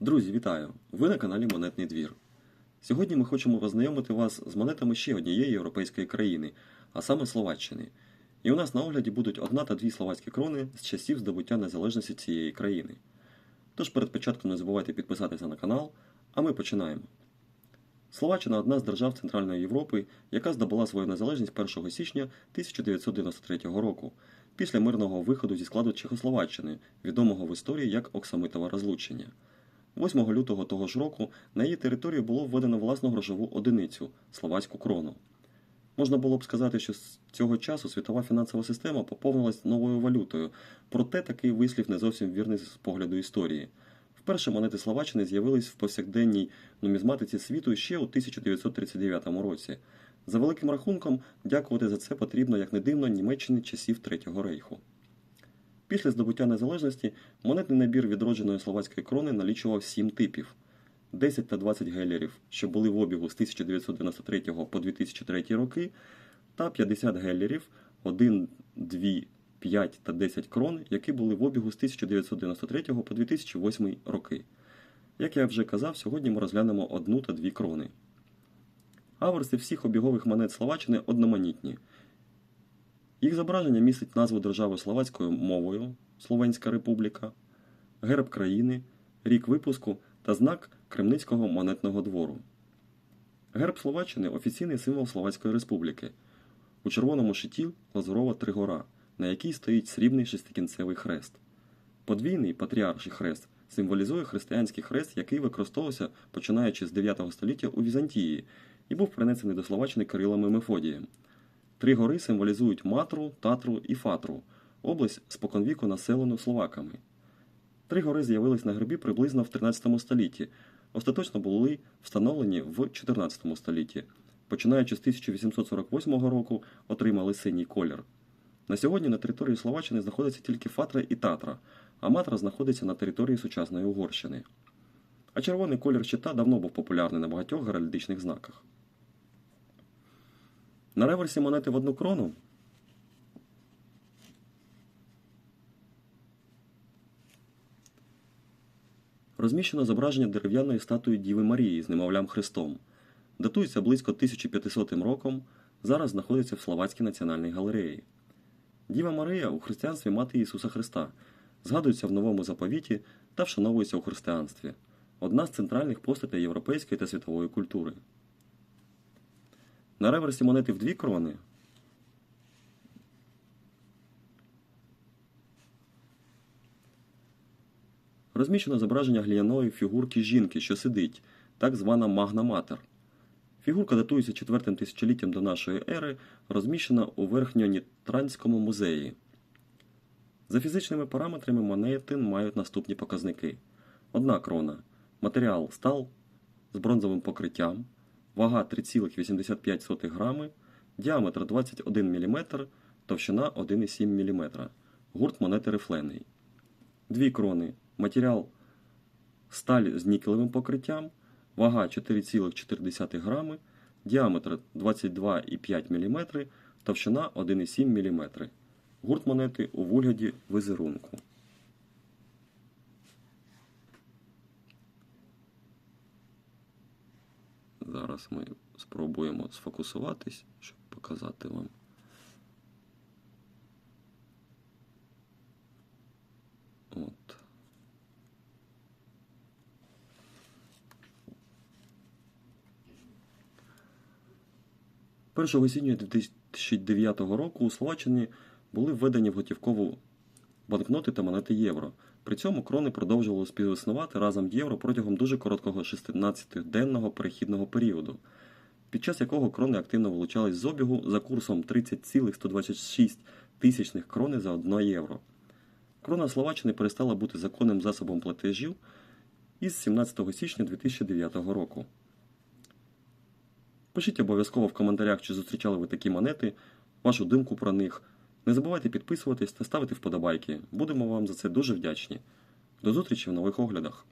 Друзі, вітаю! Ви на каналі Монетний двір. Сьогодні ми хочемо познайомити вас з монетами ще однієї європейської країни, а саме Словаччини. І у нас на огляді будуть одна та дві словацькі крони з часів здобуття незалежності цієї країни. Тож перед початком не забувайте підписатися на канал, а ми починаємо. Словаччина одна з держав Центральної Європи, яка здобула свою незалежність 1 січня 1993 року, після мирного виходу зі складу Чехословаччини, відомого в історії як Оксамитове розлучення. 8 лютого того ж року на її територію було введено власну грошову одиницю словацьку крону. Можна було б сказати, що з цього часу світова фінансова система поповнилась новою валютою, проте такий вислів не зовсім вірний з погляду історії. Вперше монети Словаччини з'явились в повсякденній нумізматиці світу ще у 1939 році. За великим рахунком, дякувати за це потрібно, як не дивно, Німеччині часів Третього рейху. Після здобуття незалежності монетний набір відродженої словацької крони налічував сім типів: 10 та 20 гелерів, що були в обігу з 1993 по 2003 роки, та 50 гелерів 1, 2, 5 та 10 крон, які були в обігу з 1993 по 2008 роки. Як я вже казав, сьогодні ми розглянемо одну та дві крони. Аверси всіх обігових монет Словаччини одноманітні. Їх зображення містить назву держави словацькою мовою Словенська Республіка, герб країни, рік випуску та знак Кремницького монетного двору. Герб Словаччини офіційний символ Словацької Республіки. У червоному шиті лазурова тригора, на якій стоїть срібний шестикінцевий хрест. Подвійний патріарший хрест символізує християнський хрест, який використовувався починаючи з 9 століття у Візантії і був принесений до Словаччини Кирилом і Мефодієм. Три гори символізують Матру, Татру і Фатру, область споконвіку населену словаками. Три гори з'явились на гербі приблизно в 13 столітті, остаточно були встановлені в 14 столітті. Починаючи з 1848 року, отримали синій колір. На сьогодні на території Словаччини знаходиться тільки Фатра і Татра, а Матра знаходиться на території сучасної Угорщини. А червоний колір щита давно був популярний на багатьох геральдичних знаках. На реверсі монети в одну крону розміщено зображення дерев'яної статуї Діви Марії з немовлям Христом. Датується близько 1500 роком, зараз знаходиться в Словацькій національній галереї. Діва Марія у християнстві мати Ісуса Христа, згадується в новому заповіті та вшановується у християнстві, одна з центральних постатей європейської та світової культури. На реверсі монети в дві крони розміщено зображення гліняної фігурки жінки, що сидить, так звана Магна Матер. Фігурка датується четвертим тисячоліттям до нашої ери, розміщена у Верхньонітранському музеї. За фізичними параметрами монети мають наступні показники: одна крона, матеріал стал з бронзовим покриттям, вага 3,85 грами, діаметр 21 мм, товщина 1,7 мм, гурт монети рифлений. Дві крони, матеріал сталь з нікелевим покриттям, вага 4,4 грами, діаметр 22,5 мм, товщина 1,7 мм. Гурт монети у вигляді візерунку. Зараз ми спробуємо сфокусуватись, щоб показати вам. От. Першого січня 2009 року у Словаччині були введені в готівкову банкноти та монети євро. При цьому крони продовжували співіснувати разом євро протягом дуже короткого 16-денного перехідного періоду, під час якого крони активно вилучались з обігу за курсом 30,126 тисячних крони за 1 євро. Крона Словаччини перестала бути законним засобом платежів із 17 січня 2009 року. Пишіть обов'язково в коментарях, чи зустрічали ви такі монети, вашу думку про них. Не забувайте підписуватись та ставити вподобайки. Будемо вам за це дуже вдячні. До зустрічі в нових оглядах.